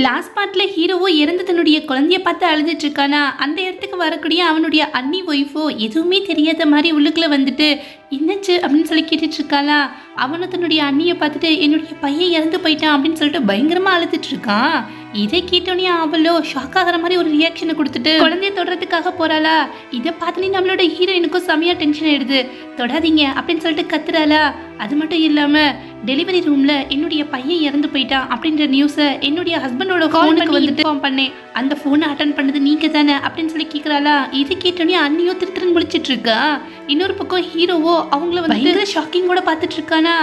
Last பார்ட்டில் ஹீரோவோ இறந்து தன்னுடைய குழந்தைய பார்த்து அழுதுட்டு இருக்கானா? அந்த இடத்துக்கு வரக்கூடிய அவனுடைய அண்ணி ஒய்ஃபோ எதுவுமே தெரியாத மாதிரி உள்ளுக்குள்ள வந்துட்டு என்னச்சு? அப்படின்னு சொல்லி கேட்டுட்டு இருக்காளா? அவனு தன்னுடைய அண்ணியை பார்த்துட்டு என்னுடைய பையன் இறந்து போயிட்டான் அப்படின்னு சொல்லிட்டு பயங்கரமா அழுதுட்டு இருக்கான். இதை கேட்டோன்னே அவளோ ஷாக் ஆகிற மாதிரி ஒரு ரியாக்ஷனை கொடுத்துட்டு குழந்தைய தொடறதுக்காக போறாளா? இதை பார்த்துனே நம்மளோட ஹீரோயினுக்கும் செமையா டென்ஷன் ஆயிடுது. தொடாதீங்க அப்படின்னு சொல்லிட்டு கத்துறாளா? அது மட்டும் இல்லாம டெலிவரி ரூம்ல என்னுடைய பையன் இறந்து போயிட்டான் அப்படின்ற நியூஸை என்னுடைய ஹஸ்பண்டோட ஃபோனுக்கு வந்துட்டு இன்ஃபார்ம் பண்ணேன் அந்த ஃபோனை அட்டன் பண்ணது நீங்க தானே அப்படின்னு சொல்லி கேக்குறாளா? இது கேட்டோன்னே அண்ணியோ திருத்திருன்னு முடிச்சிட்டு இருக்கா? இன்னொரு பக்கம் ஹீரோவோ அவங்கள வந்து ஷாக்கிங்கோட பார்த்துட்டு இருக்கானா?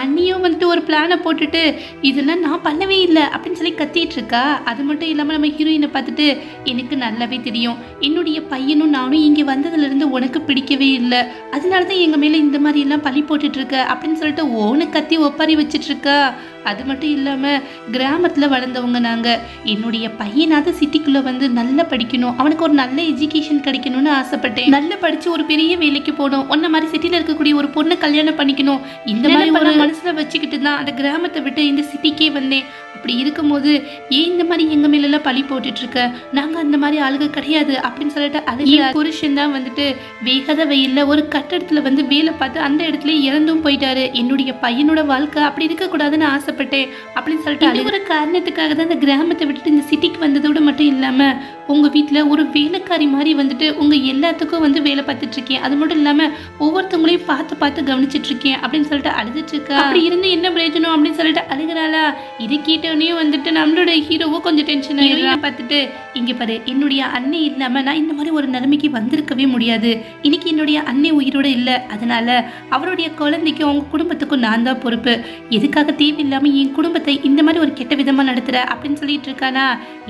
அண்ணியும் வந்துட்டு ஒரு பிளானை போட்டுட்டு இதெல்லாம் நான் பண்ணவே இல்லை அப்படின்னு சொல்லி கத்திட்டு இருக்கா? அது மட்டும் இல்லாமல் நம்ம ஹீரோயினை பார்த்துட்டு எனக்கு நல்லாவே தெரியும். என்னுடைய பையனும் நானும் இங்கே வந்ததுலேருந்து உனக்கு பிடிக்கவே இல்லை. அதனால தான் எங்கள் மேலே இந்த மாதிரி எல்லாம் பழி போட்டுட்டு இருக்க அப்படின்னு சொல்லிட்டு ஓனு கத்தி ஒப்பாரி வச்சிட்டு இருக்கா? அது மட்டும் இல்லாமல் கிராமத்தில் வளர்ந்தவங்க நாங்கள் என்னுடைய பையனாவது சிட்டிக்குள்ளே வந்து நல்லா படிக்கணும். அவனுக்கு ஒரு நல்ல எஜுகேஷன் கிடைக்கணும்னு ஆசைப்பட்டேன். நல்லா படித்து ஒரு பெரிய வேலைக்கு போகணும். உன்ன மாதிரி சிட்டியில் இருக்கக்கூடிய ஒரு பொண்ணை கல்யாணம் பண்ணிக்கணும். இந்த மாதிரி ஒரு மனசில் வச்சுக்கிட்டு தான் அந்த கிராமத்தை விட்டு இந்த சிட்டிக்கே வந்தேன். அப்படி இருக்கும்போது ஏன் இந்த மாதிரி எங்க மேலெல்லாம் பழி போட்டுட்டு இருக்க நாங்க அந்த மாதிரி ஆளுக கிடையாது அப்படின்னு சொல்லிட்டு அழுகிற புருஷன் தான் வந்துட்டு வேகாத வெயில்ல ஒரு கட்டடத்துல வந்து வேலை பார்த்து அந்த இடத்துல இறந்தும் போயிட்டாரு. என்னுடைய பையனோட வாழ்க்கை அப்படி இருக்கக்கூடாதுன்னு ஆசைப்பட்டேன் அப்படின்னு சொல்லிட்டு அது ஒரு காரணத்துக்காக தான் இந்த கிராமத்தை விட்டுட்டு இந்த சிட்டிக்கு வந்ததோட மட்டும் இல்லாம உங்க வீட்டில் ஒரு வேலைக்காரி மாதிரி வந்துட்டு உங்க எல்லாத்துக்கும் வந்து வேலை பார்த்துட்டு இருக்கேன் அது மட்டும் இல்லாம ஒவ்வொருத்தவங்களையும் பார்த்து பார்த்து கவனிச்சிட்டு இருக்கேன் அப்படின்னு சொல்லிட்டு அழுதுட்டு இருக்கா அப்படி இருந்து என்ன பிரயோஜனம்? அப்படின்னு சொல்லிட்டு அழுகிறாளா? இதை கேட்டோடனே வந்துட்டு நம்மளோட ஹீரோவும் கொஞ்சம் டென்ஷன் ஆயிடுறா. பார்த்துட்டு இங்கே பாரு என்னுடைய அண்ணன் இல்லாமல் நான் இந்த மாதிரி ஒரு நிலைமைக்கு வந்திருக்கவே முடியாது. இன்னைக்கு என்னுடைய அண்ணன் உயிரோட இல்லை. அதனால அவருடைய குழந்தைக்கும் அவங்க குடும்பத்துக்கும் நான் தான் பொறுப்பு. எதுக்காக தேவையில்லாமல் என் குடும்பத்தை இந்த மாதிரி ஒரு கெட்ட விதமாக நடத்துகிற அப்படின்னு சொல்லிட்டு இருக்கானா?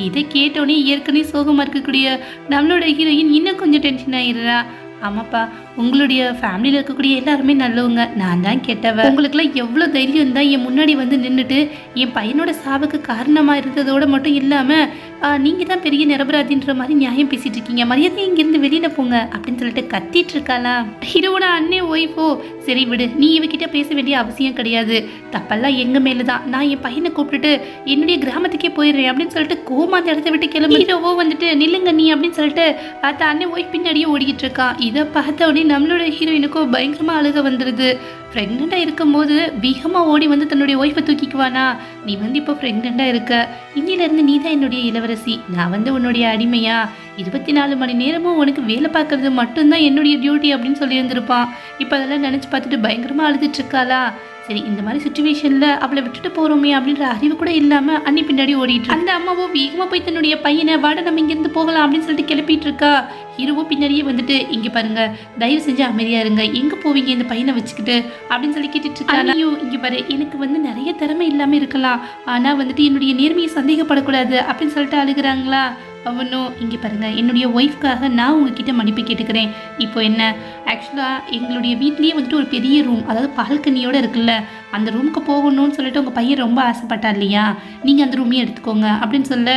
இதை கேட்டோடனே ஏற்கனவே சோகமாக இருக்கக்கூடிய நம்மளோட ஹீரோயின் இன்னும் கொஞ்சம் டென்ஷன் ஆகிடுறா ஆமாப்பா உங்களுடைய ஃபேமிலியில் இருக்கக்கூடிய எல்லாருமே நல்லவங்க. நான் தான் கெட்டவ. உங்களுக்குலாம் எவ்வளோ தைரியம் தான் என் முன்னாடி வந்து நின்றுட்டு என் பையனோட சாவுக்கு காரணமாக இருந்ததோட மட்டும் இல்லாமல் நீங்கள் தான் பெரிய நிரபராதின்ற மாதிரி நியாயம் பேசிட்டு இருக்கீங்க. மரியாதை இங்கேருந்து வெளியில் போங்க அப்படின்னு சொல்லிட்டு கத்திட்டு இருக்காளா ஹீரோவோட அண்ணே ஒய்ஃபோ சரி விடு நீ இவகிட்ட பேச வேண்டிய அவசியம் கிடையாது. தப்பெல்லாம் எங்கள் மேலே தான் நான் என் பையனை கூப்பிட்டுட்டு என்னுடைய கிராமத்துக்கே போயிடுறேன் அப்படின்னு சொல்லிட்டு கோமா அந்த இடத்த விட்டு கிளம்பி ஹீரோவோ வந்துட்டு நில்லுங்க நீ அப்படின்னு சொல்லிட்டு பார்த்த அண்ணன் ஒய்ஃப் பின்னாடியே ஓடிக்கிட்டு இருக்கான் இதை பார்த்த உடனே நம்மளோட ஹீரோயினுக்கும் பயங்கரமாக அழுக வந்துடுது ப்ரெக்னெண்ட்டாக இருக்கும்போது வேகமாக ஓடி வந்து தன்னுடைய ஒய்ஃபை தூக்கிக்குவானா? நீ வந்து இப்போ ப்ரெக்னெண்ட்டாக இருக்க. இன்னிலேருந்து நீ தான் என்னுடைய இளவரசி. நான் வந்து உன்னுடைய அடிமையா? இருபத்தி நாலு மணி நேரமும் உனக்கு வேலை பார்க்கறது மட்டும்தான் என்னுடைய டியூட்டி அப்படின்னு சொல்லியிருந்திருப்பான். இப்போ அதெல்லாம் நினச்சி பார்த்துட்டு பயங்கரமாக அழுதுட்டு இருக்காளா? சரி இந்த மாதிரி சுச்சுவேஷனில் அவளை விட்டுட்டு போகிறோமே அப்படின்ற அறிவு கூட இல்லாமல் அண்ணி பின்னாடி ஓடிட்டு அந்த அம்மாவோ வேகமாக போய் தன்னுடைய பையனை வாட நம்ம இங்கேருந்து போகலாம் அப்படின்னு சொல்லிட்டு கிளப்பிட்டு இருக்கா. ஹீரோவோ பின்னாடியே வந்துட்டு இங்கே பாருங்க தயவு செஞ்சு அமைதியாக இருங்க. எங்கே போவீங்க? இந்த பையனை வச்சுக்கிட்டு அப்படின்னு சொல்லி கேட்டுட்டு இருக்கா ஐயோ இங்கே பாரு எனக்கு வந்து நிறைய திறமை இல்லாமல் இருக்கலாம். ஆனால் வந்துட்டு என்னுடைய நேர்மையை சந்தேகப்படக்கூடாது அப்படின்னு சொல்லிட்டு அழுகுறாங்களா? அவனும் இங்கே பாருங்க என்னுடைய ஒய்ஃப்காக நான் உங்ககிட்ட மன்னிப்பு கேட்டுக்கிறேன். இப்போ என்ன ஆக்சுவலாக எங்களுடைய வீட்லேயே வந்துட்டு ஒரு பெரிய ரூம் அதாவது பால்கனியோட இருக்குல்ல அந்த ரூமுக்கு போகணும்னு சொல்லிட்டு உங்கள் பையன் ரொம்ப ஆசைப்பட்டா இல்லையா? நீங்கள் அந்த ரூமையும் எடுத்துக்கோங்க அப்படின்னு சொல்ல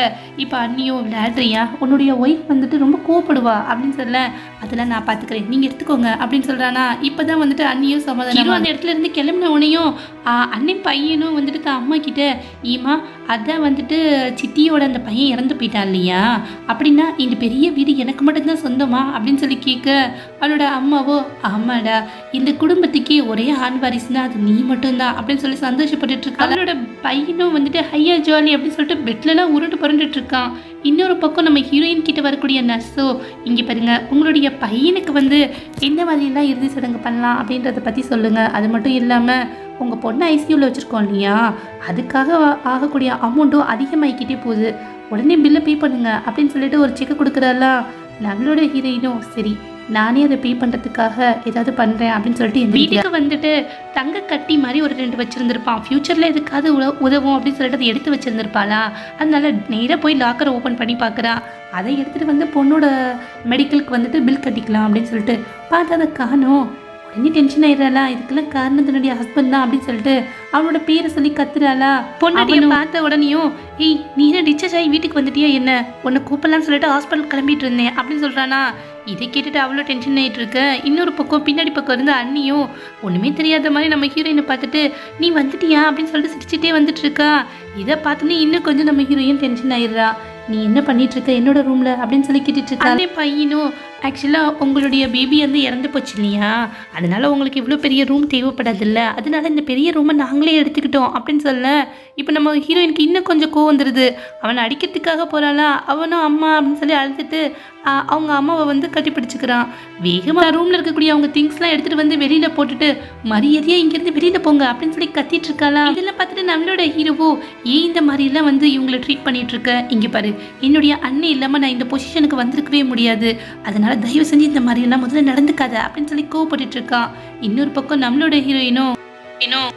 இப்போ அண்ணியோ விளையாடுறியா உன்னுடைய ஒய்ஃப் வந்துட்டு ரொம்ப கோவப்படுவா அப்படின்னு சொல்ல அதெல்லாம் நான் பார்த்துக்கிறேன் நீங்கள் எடுத்துக்கோங்க அப்படின்னு சொல்கிறானா இப்போ தான் வந்துட்டு அண்ணியும் சமாதானம் அந்த இடத்துல இருந்து கிளம்பின உனையும் ஆ, அண்ணன் பையனும் வந்துட்டு தான் அம்மா கிட்ட ஈமா அதான் வந்துட்டு சித்தியோட அந்த பையன் இறந்து போயிட்டான் இல்லையா? அப்படின்னா இந்த பெரிய வீடு எனக்கு மட்டும்தான் சொந்தமா? அப்படின்னு சொல்லி கேட்க அவளோட அம்மாவோ ஆமாடா. இந்த குடும்பத்துக்கே ஒரே ஆண் வாரிசுனா அது நீ மட்டும்தான் அப்படின்னு சொல்லி சந்தோஷப்பட்டுட்டு இருக்கா அவளோட பையனும் வந்துட்டு ஹையா ஜாலி அப்படின்னு சொல்லிட்டு பெட்லலாம் உருண்டு புரண்டுட்டு இருக்கான். இன்னொரு பக்கம் நம்ம ஹீரோயின் கிட்ட வரக்கூடிய நர்ஸோ இங்கே பாருங்க உங்களுடைய பையனுக்கு வந்து எந்த மாதிரியெல்லாம் இறுதி சடங்கு பண்ணலாம்? அப்படின்றத பற்றி சொல்லுங்கள் அது மட்டும் இல்லாமல் உங்கள் பொண்ணை ஐசியூவில் வச்சுருக்கோம் இல்லையா? அதுக்காக ஆகக்கூடிய அமௌண்ட்டும் அதிகமாகிக்கிட்டே போகுது. உடனே பில்லை பே பண்ணுங்க அப்படின்னு சொல்லிட்டு ஒரு செக் கொடுக்குறாளா நம்மளோட ஹீரோயினும் சரி. நானே அதை பே பண்ணுறதுக்காக ஏதாவது பண்ணுறேன் அப்படின்னு சொல்லிட்டு வீட்டுக்கு வந்துட்டு தங்க கட்டி மாதிரி ஒரு ரெண்டு வச்சுருந்துருப்பான். ஃப்யூச்சரில் எதுக்காவது உத உதவும் அப்படின்னு சொல்லிட்டு அதை எடுத்து வச்சுருந்துருப்பாளா? அதனால நேராக போய் லாக்கரை ஓப்பன் பண்ணி பார்க்குறா அதை எடுத்துகிட்டு வந்து பொண்ணோட மெடிக்கலுக்கு வந்துட்டு பில் கட்டிக்கலாம் அப்படின்னு சொல்லிட்டு பார்த்தா அதை காணோம். உடனே டென்ஷன் ஆயிடுறாளா? இதுக்கெல்லாம் காரணம் தன்னுடைய ஹஸ்பண்ட் தான் அப்படின்னு சொல்லிட்டு அவனோட பேரை சொல்லி கத்துறாளா? பொண்ணாட்டிய பார்த்த உடனேயும் ஏய் நீ என்ன டிஸ்சார்ஜ் ஆகி வீட்டுக்கு வந்துட்டியா என்ன? உன்னை கூப்பிடலாம்னு சொல்லிட்டு ஹாஸ்பிட்டல் கிளம்பிட்டு இருந்தேன் அப்படின்னு சொல்றானா. இதை கேட்டுட்டு அவ்வளோ டென்ஷன் ஆகிட்டு இருக்க இன்னொரு பக்கம் பின்னாடி பக்கம் இருந்து அண்ணியும் ஒன்றுமே தெரியாத மாதிரி நம்ம ஹீரோயினை பார்த்துட்டு நீ வந்துட்டியா? அப்படின்னு சொல்லிட்டு சிரிச்சிட்டே வந்துட்டு இருக்கா இதை பார்த்தோன்னே இன்னும் கொஞ்சம் நம்ம ஹீரோயின் டென்ஷன் ஆயிடுறா. நீ என்ன பண்ணிட்டு இருக்க என்னோட ரூம்ல அப்படின்னு சொல்லி கேட்டுட்டு இருக்கா அதே பையனும் ஆக்சுவலாக உங்களுடைய பேபி வந்து இறந்து போச்சு இல்லையா? அதனால் உங்களுக்கு இவ்வளோ பெரிய ரூம் தேவைப்படாதுல்ல. அதனால் இந்த பெரிய ரூமை நாங்களே எடுத்துக்கிட்டோம் அப்படின்னு சொல்ல இப்போ நம்ம ஹீரோயினுக்கு இன்னும் கொஞ்சம் கோவம் வந்துடுது அவனை அடிக்கிறதுக்காக போகிறாளா அவனும் அம்மா அப்படின்னு சொல்லி அழுதுட்டு அவங்க அம்மாவை வந்து கட்டிப்பிடிச்சிக்கிறான். வேகமாக ரூமில் இருக்கக்கூடிய அவங்க திங்ஸ்லாம் எடுத்துகிட்டு வந்து வெளியில் போட்டுட்டு மரியாதையாக இங்கேருந்து வெளியில் போங்க அப்படின்னு சொல்லி கத்திட்டு இருக்காளா? இதெல்லாம் பார்த்துட்டு நம்மளோட ஹீரோவோ ஏன் இந்த மாதிரிலாம் வந்து இவங்களை ட்ரீட் பண்ணிட்டு இங்கே பாரு என்னுடைய அண்ணன் இல்லாமல் நான் இந்த பொசிஷனுக்கு வந்திருக்கவே முடியாது. அதனால் தயவு செஞ்சு இந்த மாதிரியெல்லாம் முதல்ல நடந்துக்காத அப்படின்னு சொல்லி கோவப்பட்டுட்டு இருக்கான் இன்னொரு பக்கம் நம்மளோட ஹீரோயினும் இன்னும்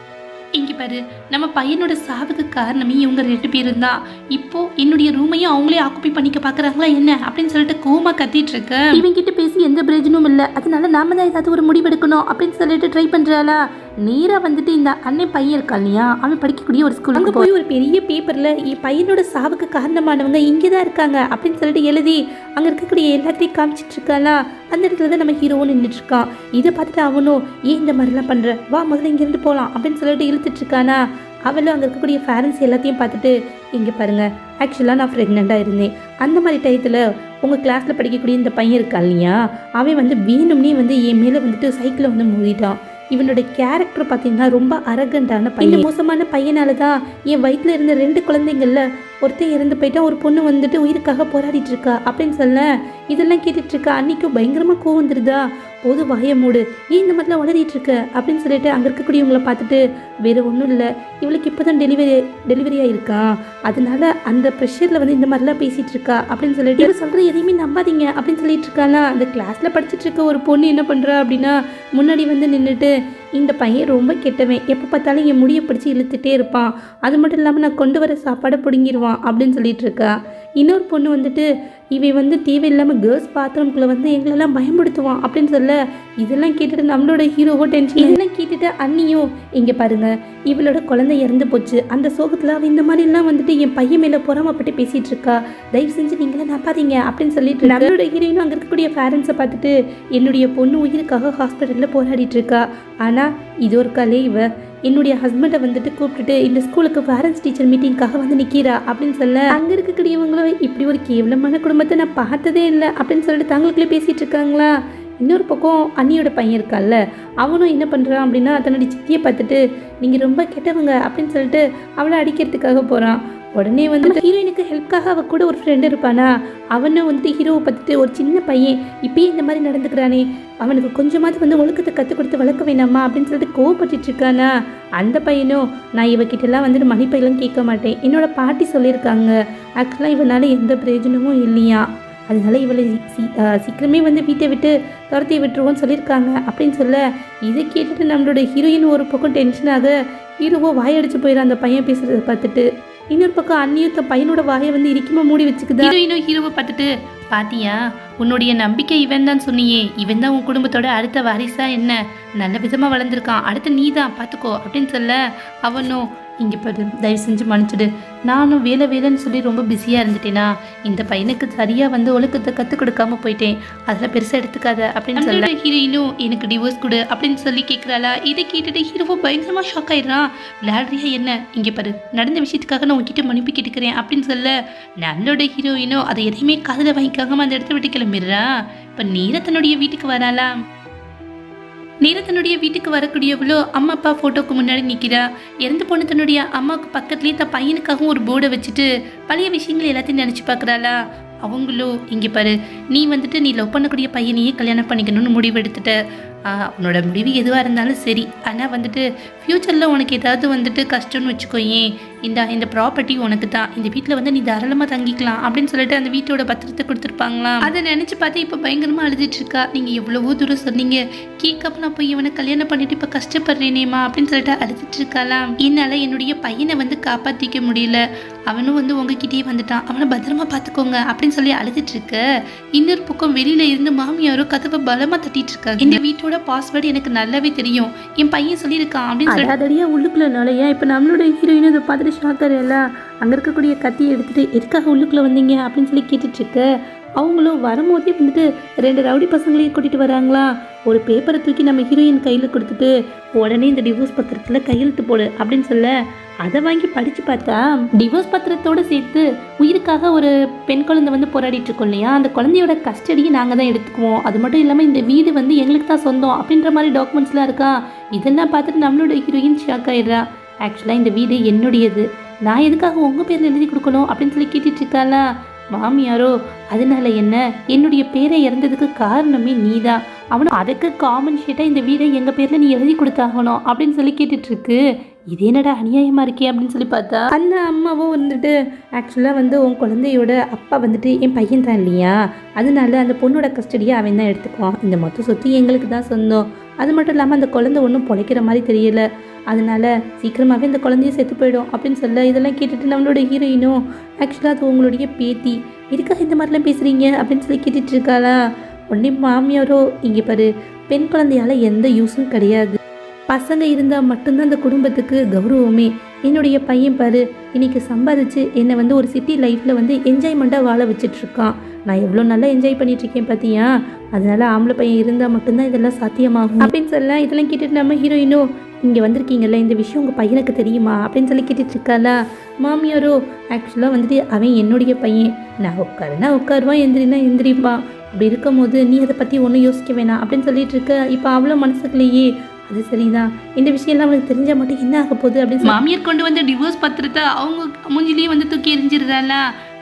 இங்க பாரு நம்ம பையனோட சாவுக்கு காரணமே இவங்க ரெண்டு பேரும் தான். இப்போ என்னுடைய ரூமையும் அவங்களே ஆக்குப்பை பண்ணிக்க பாக்குறாங்களா என்ன? அப்படின்னு சொல்லிட்டு கோமா கத்திட்டு இருக்க. இவங்க கிட்ட பேசி எந்த பிரயோஜனமும் இல்ல. அதனால நாம தான் ஏதாவது ஒரு முடிவு எடுக்கணும் அப்படின்னு சொல்லிட்டு ட்ரை பண்றாளா? நேரா வந்துட்டு இந்த அண்ணன் பையன் இருக்கான் இல்லையா? அவன் படிக்கக்கூடிய ஒரு ஸ்கூல் அங்க போய் ஒரு பெரிய பேப்பர்ல என் பையனோட சாவுக்கு காரணமானவங்க இங்கே தான் இருக்காங்க. அப்படின்னு சொல்லிட்டு எழுதி அங்க இருக்கக்கூடிய எல்லாத்தையும் காமிச்சிட்டு இருக்காளா? அந்த இடத்துல தான் நம்ம ஹீரோவும் நின்றுட்டு இருக்கான். இதை பார்த்துட்டு அவனும் ஏன் இந்த மாதிரிலாம் பண்ற? வா முதல்ல இங்கிருந்து போகலாம் அப்படின்னு சொல்லிட்டு இழுத்துட்டு இருக்கானா அவளும் அங்கே இருக்கக்கூடிய ஃபேரன்ஸ் எல்லாத்தையும் பார்த்துட்டு இங்கே பாருங்க ஆக்சுவலாக நான் ப்ரெக்னெண்ட்டாக இருந்தேன். அந்த மாதிரி டயத்தில் உங்கள் கிளாஸில் படிக்கக்கூடிய இந்த பையன் இருக்கா இல்லையா? அவன் வந்து வேணும்னே வந்து என் மேலே வந்துட்டு சைக்கிளை வந்து மோதிட்டான். இவனோட கேரக்டர் பார்த்தீங்கன்னா ரொம்ப அரகண்டான பையன். மோசமான பையனால தான் என் வயிற்றில் இருந்த ரெண்டு குழந்தைங்களில் ஒருத்தன் இறந்து போயிட்டா ஒரு பொண்ணு வந்துட்டு உயிருக்காக போராடிட்டு இருக்கா அப்படின்னு சொல்ல இதெல்லாம் கேட்டுட்டு இருக்கா? அன்னைக்கும் பயங்கரமா கோவம் வந்துருதா? போது வாய மூடு. ஏன் இந்த மாதிரிலாம் வளரிட்டு இருக்க? அப்படின்னு சொல்லிட்டு அங்கே இருக்கக்கூடியவங்கள பார்த்துட்டு வேற ஒன்றும் இல்லை. இவளுக்கு இப்போதான் டெலிவரி டெலிவரி ஆயிருக்கா? அதனால அந்த ப்ரெஷரில் வந்து இந்த மாதிரிலாம் பேசிட்டு இருக்கா? அப்படின்னு சொல்லிட்டு இவ சொல்ற எதையுமே நம்பாதீங்க அப்படின்னு சொல்லிட்டு இருக்கானா அந்த கிளாஸ்ல படிச்சுட்டு இருக்க ஒரு பொண்ணு என்ன பண்றா அப்படின்னா முன்னாடி வந்து நின்றுட்டு இந்த பையன் ரொம்ப கெட்டவன். எப்போ பார்த்தாலும் என் முடியை பிடிச்சி இழுத்துட்டே இருப்பான். அது மட்டும் இல்லாமல் நான் கொண்டு வர சாப்பாடை பிடுங்கிடுவான் அப்படின்னு சொல்லிட்டு இருக்கா. இன்னொரு பொண்ணு வந்துட்டு இவன் வந்து தேவையில்லாமல் கேர்ள்ஸ் பாத்ரூம்குள்ளே வந்து எங்களெல்லாம் பயன்படுத்துவான் அப்படின்னு சொல்ல இதெல்லாம் கேட்டுட்டு நம்மளோட ஹீரோவோ டென்ஷன் இதெல்லாம் கேட்டுட்டு அண்ணியும் இங்கே பாருங்க இவளோட குழந்தை இறந்து போச்சு. அந்த சோகத்தில் அவள் இந்த மாதிரிலாம் வந்துட்டு என் பையன் மேலே பொறாமப்பட்டு பேசிட்டு இருக்கா. தயவு செஞ்சு நீங்களே நம்பாதீங்க அப்படின்னு சொல்லிட்டு நம்மளோட ஹீரோயினும் அங்கே இருக்கக்கூடிய பேரண்ட்ஸை பார்த்துட்டு என்னுடைய பொண்ணு உயிருக்காக ஹாஸ்பிட்டலில் போராடிட்டு இருக்கா. ஆனால் இது ஒரு கலை இவ. என்னுடைய ஹஸ்பண்டை வந்துட்டு கூப்பிட்டுட்டு இந்த ஸ்கூலுக்கு பேரண்ட்ஸ் டீச்சர் மீட்டிங்காக வந்து நிற்கிறா அப்படின்னு சொல்ல அங்கே இருக்கக்கூடியவங்களும் இப்படி ஒரு கேவலமான குடும்பத்தை நான் பார்த்ததே இல்லை அப்படின்னு சொல்லிட்டு தங்களுக்குள்ளே பேசிட்டு இருக்காங்களா? இன்னொரு பக்கம் அண்ணியோட பையன் இருக்கால்ல அவனும் என்ன பண்ணுறான் அப்படின்னா தன்னுடைய சித்தியை பார்த்துட்டு நீங்கள் ரொம்ப கெட்டவங்க அப்படின்னு சொல்லிட்டு அவளை அடிக்கிறதுக்காக போகிறான் உடனே வந்துட்டு ஹீரோயினுக்கு ஹெல்ப்காக அவ கூட ஒரு ஃப்ரெண்ட் இருப்பானா அவனும் வந்துட்டு ஹீரோவை பார்த்துட்டு ஒரு சின்ன பையன் இப்பயே இந்த மாதிரி நடந்துக்கிறானே அவனுக்கு கொஞ்சமாவது வந்து ஒழுக்கத்தை கற்றுக் கொடுத்து வளர்க்க வேணாமா? அப்படின்னு சொல்லிட்டு கோவப்பட்டுட்டு இருக்கானா அந்த பையனும் நான் இவகிட்டலாம் வந்துட்டு மன்னிப்பையெல்லாம் கேட்க மாட்டேன். என்னோட பாட்டி சொல்லியிருக்காங்க. ஆக்சுவலாக இவனால எந்த பிரயோஜனமும் இல்லையா அதனால இவளை சீ- சீக்கிரமே வந்து வீட்டை விட்டு துரத்தி விட்டுருவோன்னு சொல்லியிருக்காங்க. அப்படின்னு சொல்ல இதை கேட்டுட்டு நம்மளோட ஹீரோயின் ஒரு பக்கம் டென்ஷனாக ஹீரோவோ வாயடிச்சு போயிடும் அந்த பையன் பேசுகிறத பார்த்துட்டு. இன்னொரு பக்கம் அண்ணியும் பையனோட வாயை வந்து இறுக்கிமா மூடி வச்சுக்குது? ஹீரோயினோ ஹீரோவை பார்த்துட்டு பாத்தியா உன்னுடைய நம்பிக்கை இவன் தான் சொன்னியே. இவன் தான் உன் குடும்பத்தோட அடுத்த வாரிசா என்ன? நல்ல விதமாக வளர்ந்துருக்கான். அடுத்து நீ தான் பார்த்துக்கோ அப்படின்னு சொல்ல அவனும் இங்கே பாரு தயவு செஞ்சு மன்னிச்சிடு. நானும் வேலை வேலைன்னு சொல்லி ரொம்ப பிஸியாக இருந்துட்டேனா? இந்த பையனுக்கு சரியாக வந்து ஒழுக்கத்தை கற்றுக் கொடுக்காம போயிட்டேன். அதெல்லாம் பெருசாக எடுத்துக்காத அப்படின்னு சொல்ல. ஹீரோயினும் எனக்கு டிவோர்ஸ் கொடு அப்படின்னு சொல்லி கேட்குறாளா இதை கேட்டுட்டு ஹீரோவும் பயங்கரமாக ஷாக் ஆயிடுறான் விளையாடுறியா என்ன? இங்கே பாரு நடந்த விஷயத்துக்காக நான் உங்ககிட்ட மன்னிப்பு கேட்டுக்கிறேன் அப்படின்னு சொல்ல. நம்மளோட ஹீரோயினும் அதை எதையுமே காதில் வாங்கிக்காம அந்த இடத்த விட்டு கிளம்பிடுறா. இப்போ நீர தன்னுடைய வீட்டுக்கு வராளா நீர தன்னுடைய வீட்டுக்கு வரக்கூடியவளோ அம்மா அப்பா ஃபோட்டோக்கு முன்னாடி நிற்கிறா இறந்து போன தன்னுடைய அம்மாவுக்கு பக்கத்துலேயே தன் பையனுக்காகவும் ஒரு போர்டை வச்சுட்டு பழைய விஷயங்கள் எல்லாத்தையும் நினச்சி பார்க்குறாளா? அவங்களோ இங்கே பாரு நீ வந்துட்டு நீ லவ் பண்ணக்கூடிய பையனையே கல்யாணம் பண்ணிக்கணும்னு முடிவு எடுத்துட்ட உன்னோட முடிவு எதுவாக இருந்தாலும் சரி. ஆனால் வந்துட்டு ஃப்யூச்சரில் உனக்கு ஏதாவது வந்துட்டு கஷ்டம்னு வச்சுக்கோயேன் இந்த இந்த ப்ராப்பர்ட்டி உனக்கு தான். இந்த வீட்டில் வந்து நீ தாராளமாக தங்கிக்கலாம் அப்படின்னு சொல்லிட்டு அந்த வீட்டோட பத்திரத்தை கொடுத்துருப்பாங்களாம் அதை நினச்சி பார்த்து இப்போ பயங்கரமாக அழுதுட்டு இருக்கா. நீங்கள் எவ்வளவோ தூரம் சொன்னீங்க. கேட்காம நான் போய் இவனை கல்யாணம் பண்ணிட்டு இப்போ கஷ்டப்படுறேனேமா அப்படின்னு சொல்லிட்டு அழுதுட்டு இருக்காளாம் என்னால் என்னுடைய பையனை வந்து காப்பாற்றிக்க முடியல. அவனும் வந்து உங்ககிட்டயே வந்துட்டான். அவனை பத்திரமா பார்த்துக்கோங்க அப்படின்னு சொல்லி அழுதுட்டு இருக்க. இன்னொரு பக்கம் வெளியில இருந்து மாமியாரும் கதவை பலமா தட்டிட்டு இருக்காங்க. இந்த வீட்டோட பாஸ்வேர்டு எனக்கு நல்லாவே தெரியும். என் பையன் சொல்லியிருக்கான் அப்படின்னு சொல்லி அடாதடியாக உள்ளுக்குள்ள நுழைய இப்போ நம்மளோட ஹீரோயின் அதை பார்த்துட்டு ஷாக் ஆகல அங்கே இருக்கக்கூடிய கத்தியை எடுத்துட்டு எதுக்காக உள்ளுக்குள்ள வந்தீங்க அப்படின்னு சொல்லி கேட்டுட்டு இருக்க? அவங்களும் வரும்போதே வந்துட்டு ரெண்டு ரவுடி பசங்களையும் கூட்டிகிட்டு வராங்களா? ஒரு பேப்பரை தூக்கி நம்ம ஹீரோயின் கையில் கொடுத்துட்டு உடனே இந்த டிவோர்ஸ் பத்திரத்தில் கையெழுத்து போடு அப்படின்னு சொல்ல அதை வாங்கி படித்து பார்த்தா டிவோர்ஸ் பத்திரத்தோடு சேர்த்து உயிருக்காக ஒரு பெண் குழந்தை வந்து போராடிட்டு இருக்கோம் இல்லையா? அந்த குழந்தையோட கஸ்டடியை நாங்கள் தான் எடுத்துக்குவோம். அது மட்டும் இல்லாமல் இந்த வீடு வந்து எங்களுக்கு தான் சொந்தம் அப்படின்ற மாதிரி டாக்குமெண்ட்ஸ்லாம் இருக்கா? இதெல்லாம் பார்த்துட்டு நம்மளோட ஹீரோயின் ஷாக் ஆயிடுறா. ஆக்சுவலாக இந்த வீடு என்னுடையது. நான் எதுக்காக உங்கள் பேரில் எழுதி கொடுக்கணும் அப்படின்னு சொல்லி கேட்டுட்டு இருக்காளா? மாமியாரோ அதனால என்ன? என்னுடைய பேரை இறந்ததுக்கு காரணமே நீதான் அவனும் அதுக்கு காமன் ஷீட்டாக இந்த வீடை எங்கள் பேரில் நீ எழுதி கொடுத்தாகணும் அப்படின்னு சொல்லி கேட்டுட்டு இருக்கு இது என்னடா அநியாயமாக இருக்கே அப்படின்னு சொல்லி பார்த்தா அந்த அம்மாவும் வந்துட்டு ஆக்சுவலாக வந்து உன் குழந்தையோட அப்பா வந்துட்டு என் பையன் தான் இல்லையா? அதனால அந்த பொண்ணோட கஸ்டடியை அவன் தான் எடுத்துக்குவான். இந்த மொத்த சொத்து எங்களுக்கு தான் சொந்தம். அது மட்டும் இல்லாமல் அந்த குழந்தை ஒன்றும் பொழைக்கிற மாதிரி தெரியல. அதனால சீக்கிரமாகவே இந்த குழந்தைய செத்து போயிடும் அப்படின்னு சொல்ல இதெல்லாம் கேட்டுட்டு நம்மளோட ஹீரோயினும் ஆக்சுவலாக அது உங்களுடைய பேத்தி எதுக்காக இந்த மாதிரிலாம் பேசுகிறீங்க அப்படின்னு சொல்லி கேட்டுட்டு இருக்காளா? உடனே மாமியாரோ இங்கே பாரு பெண் குழந்தையால் எந்த யூஸும் கிடையாது. பசங்க இருந்தால் மட்டும்தான் அந்த குடும்பத்துக்கு கௌரவமே. என்னுடைய பையன் பாரு இன்னைக்கு சம்பாதிச்சு என்னை வந்து ஒரு சிட்டி லைஃப்பில் வந்து என்ஜாய்மெண்ட்டாக வாழ வச்சிட்ருக்கான் நான் எவ்வளோ நல்லா என்ஜாய் பண்ணிகிட்ருக்கேன் பார்த்தியா அதனால ஆம்பளை பையன் இருந்தால் மட்டும்தான் இதெல்லாம் சாத்தியமாகும். அப்படின்னு சொல்ல இதெல்லாம் கேட்டுட்டு நம்ம ஹீரோயினோ இங்கே வந்திருக்கீங்கல்ல இந்த விஷயம் உங்கள் பையனுக்கு தெரியுமா? அப்படின்னு சொல்லி கேட்டுட்டு இருக்காளா மாமியாரோ ஆக்சுவலாக வந்துட்டு அவன் என்னுடைய பையன். நான் உட்காருனா உட்காருவான் எந்திரினா எந்திரிப்பான். அப்படி இருக்கும்போது நீ அதை பற்றி ஒன்றும் யோசிக்க வேணாம் அப்படின்னு சொல்லிட்டு இருக்க இப்போ அவ்வளோ மனசுக்குள்ளேயே. அது சரிதான். இந்த விஷயம்லாம் அவனுக்கு தெரிஞ்சால் மட்டும் என்ன ஆக போகுது அப்படின்னு மாமியார் கொண்டு வந்த டிவோர்ஸ் பத்திரத்தை அவங்க மூஞ்சிலேயே வந்து தூக்கி எரிஞ்சிருந்தால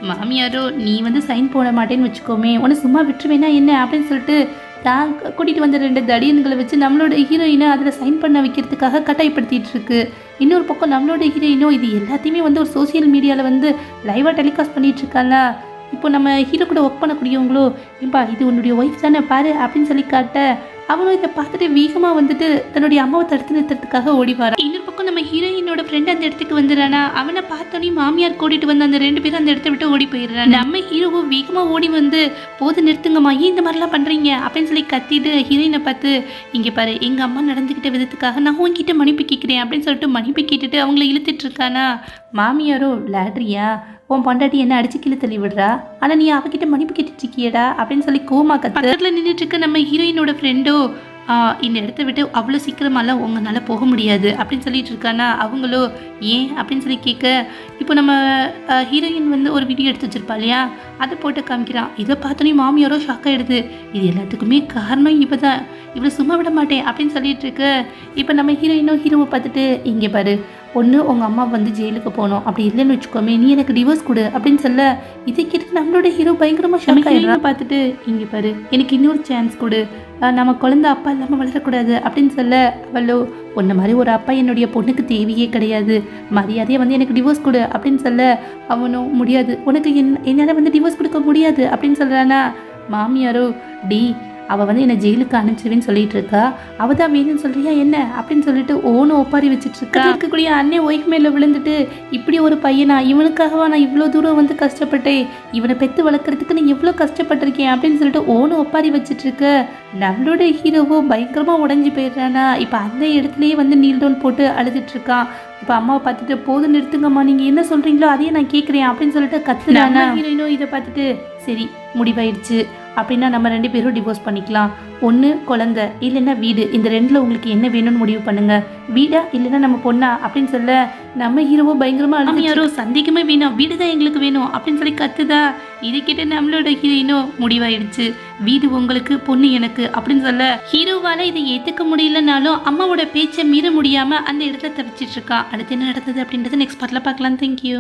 மாமியாரோ நீ வந்து சைன் போட மாட்டேன்னு வச்சுக்கோமே. உன்னை சும்மா விட்டுருவேனா என்ன? அப்படின்னு சொல்லிட்டு தான் கூட்டிகிட்டு வந்த ரெண்டு தடியன்களை வச்சு நம்மளோட ஹீரோயினை அதில் சைன் பண்ண வைக்கிறதுக்காக கட்டாயப்படுத்திகிட்டு இருக்கு. இன்னொரு பக்கம் நம்மளோட ஹீரோயினும் இது எல்லாத்தையுமே வந்து ஒரு சோஷியல் மீடியாவில் வந்து லைவாக டெலிகாஸ்ட் பண்ணிட்டு இப்போ நம்ம ஹீரோ கூட ஒர்க் பண்ணக்கூடியவங்களோ ஏன்பா இது உன்னுடைய ஒய்ஃப் தானே பாரு அப்படின்னு சொல்லி காட்ட அவனும் இதை பார்த்துட்டு வேகமாக வந்துட்டு தன்னுடைய அம்மாவை தடுத்து நிறுத்துறதுக்காக ஓடி வரான். இன்னொரு பக்கம் நம்ம ஹீரோயினோட ஃப்ரெண்ட் அந்த இடத்துக்கு வந்துடுறானா. அவனை பார்த்தோன்னே மாமியார் கூட்டிட்டு வந்து அந்த ரெண்டு பேரும் அந்த இடத்த விட்டு ஓடி போயிடுறான். நம்ம ஹீரோவும் வேகமாக ஓடி வந்து போது நிறுத்துங்கம்மா ஏன் இந்த மாதிரிலாம் பண்ணுறீங்க அப்படின்னு சொல்லி கத்திட்டு ஹீரோயினை பார்த்து இங்கே பாரு எங்கள் அம்மா நடந்துக்கிட்ட விதத்துக்காக நான் உன்கிட்ட மன்னிப்பு கேட்குறேன் அப்படின்னு சொல்லிட்டு மன்னிப்பு கேட்டுட்டு அவங்கள இழுத்துட்டு இருக்கானா மாமியாரோ லாட்ரியா உன் பொண்டாட்டி என்ன அடிச்சு கீழே தள்ளி விடுறா ஆனால் நீ அவகிட்ட மன்னிப்பு கேட்டுட்டு இருக்கியடா? அப்படின்னு சொல்லி கோமா கத்து நின்றுட்டு இருக்க நம்ம ஹீரோயினோட ஃப்ரெண்டோ இந்த இடத்த விட்டு அவ்வளோ சீக்கிரமாலாம் உங்களால் போக முடியாது. அப்படின்னு சொல்லிட்டு இருக்கானா? அவங்களோ ஏன்? அப்படின்னு சொல்லி கேட்க இப்போ நம்ம ஹீரோயின் வந்து ஒரு வீடியோ எடுத்து வச்சிருப்பா இல்லையா? அதை போட்டு காமிக்கிறான். இதை பார்த்தோன்னே மாமியாரோ ஷாக் ஆகிடுது இது எல்லாத்துக்குமே காரணம் இவ தான் இவளை சும்மா விட மாட்டேன். அப்படின்னு சொல்லிட்டு இருக்க இப்போ நம்ம ஹீரோயினும் ஹீரோவை பார்த்துட்டு இங்கே பாரு. ஒன்று உங்கள் அம்மா வந்து ஜெயிலுக்கு போகணும். அப்படி இல்லைன்னு வச்சுக்கோமே நீ எனக்கு டிவோர்ஸ் கொடு. அப்படின்னு சொல்ல இதை கேட்டு நம்மளோட ஹீரோ பயங்கரமாக ஷாக் ஆகிடுறா பார்த்துட்டு இங்கே பாரு. எனக்கு இன்னொரு சான்ஸ் கொடு. நம்ம குழந்தை அப்பா இல்லாமல் வளரக்கூடாது அப்படின்னு சொல்ல அவளோ உன்ன மாதிரி ஒரு அப்பா என்னுடைய பொண்ணுக்கு தேவையே கிடையாது. மரியாதையை வந்து எனக்கு டிவோர்ஸ் கொடு அப்படின்னு சொல்ல அவனும் முடியாது. உனக்கு என் என்னால் வந்து டிவோர்ஸ் கொடுக்க முடியாது அப்படின்னு சொல்கிறானா மாமியாரோ டி அவள் வந்து என்னை ஜெயிலுக்கு அனுப்பிச்சிருவேன்னு சொல்லிட்டு இருக்கா. அவள் தான் வேணும்னு சொல்றியா என்ன? அப்படின்னு சொல்லிட்டு ஓனும் ஒப்பாரி வச்சுட்டு இருக்கா. இருக்கக்கூடிய அண்ணன் ஒய்ஃப் மேலே விழுந்துட்டு இப்படி ஒரு பையனா? இவனுக்காகவா நான் இவ்வளோ தூரம் வந்து கஷ்டப்பட்டேன்? இவனை பெற்று வளர்க்குறதுக்கு நான் எவ்வளோ கஷ்டப்பட்டிருக்கேன் அப்படின்னு சொல்லிட்டு ஓனும் ஒப்பாரி வச்சுட்டு இருக்க. நம்மளோட ஹீரோவோ பயங்கரமாக உடஞ்சி போயிடுறானா. இப்போ அந்த இடத்துலயே வந்து நீல் டவுன் போட்டு அழுதுட்டு இருக்கான். இப்போ அம்மாவை பார்த்துட்டு போதும் நிறுத்துங்கம்மா நீங்கள் என்ன சொல்கிறீங்களோ அதையே நான் கேட்குறேன் அப்படின்னு சொல்லிட்டு கத்துறானா. ஹீரோயினும் இதை பார்த்துட்டு சரி முடிவாயிடுச்சு. அப்படின்னா நம்ம ரெண்டு பேரும் டிவோர்ஸ் பண்ணிக்கலாம். ஒன்று குழந்தை இல்லைன்னா வீடு. இந்த ரெண்டில் உங்களுக்கு என்ன வேணும்னு முடிவு பண்ணுங்க. வீடா இல்லைன்னா நம்ம பொண்ணா அப்படின்னு சொல்ல நம்ம ஹீரோவோ பயங்கரமாக நம்ம யாரோ சந்தேகமே வேணும். வீடு தான் எங்களுக்கு வேணும் அப்படின்னு சொல்லி கத்துதா? இது கிட்ட நம்மளோட ஹீரோயினோ முடிவாயிடுச்சு. வீடு உங்களுக்கு பொண்ணு எனக்கு அப்படின்னு சொல்ல ஹீரோவால இதை ஏற்றுக்க முடியலனாலும் அம்மாவோட பேச்சை மீற முடியாமல் அந்த இடத்துல தப்பிச்சிட்டு இருக்கா. அடுத்து என்ன நடந்தது அப்படின்றத நெக்ஸ்ட் பார்ட்டில் பார்க்கலாம். தேங்க்யூ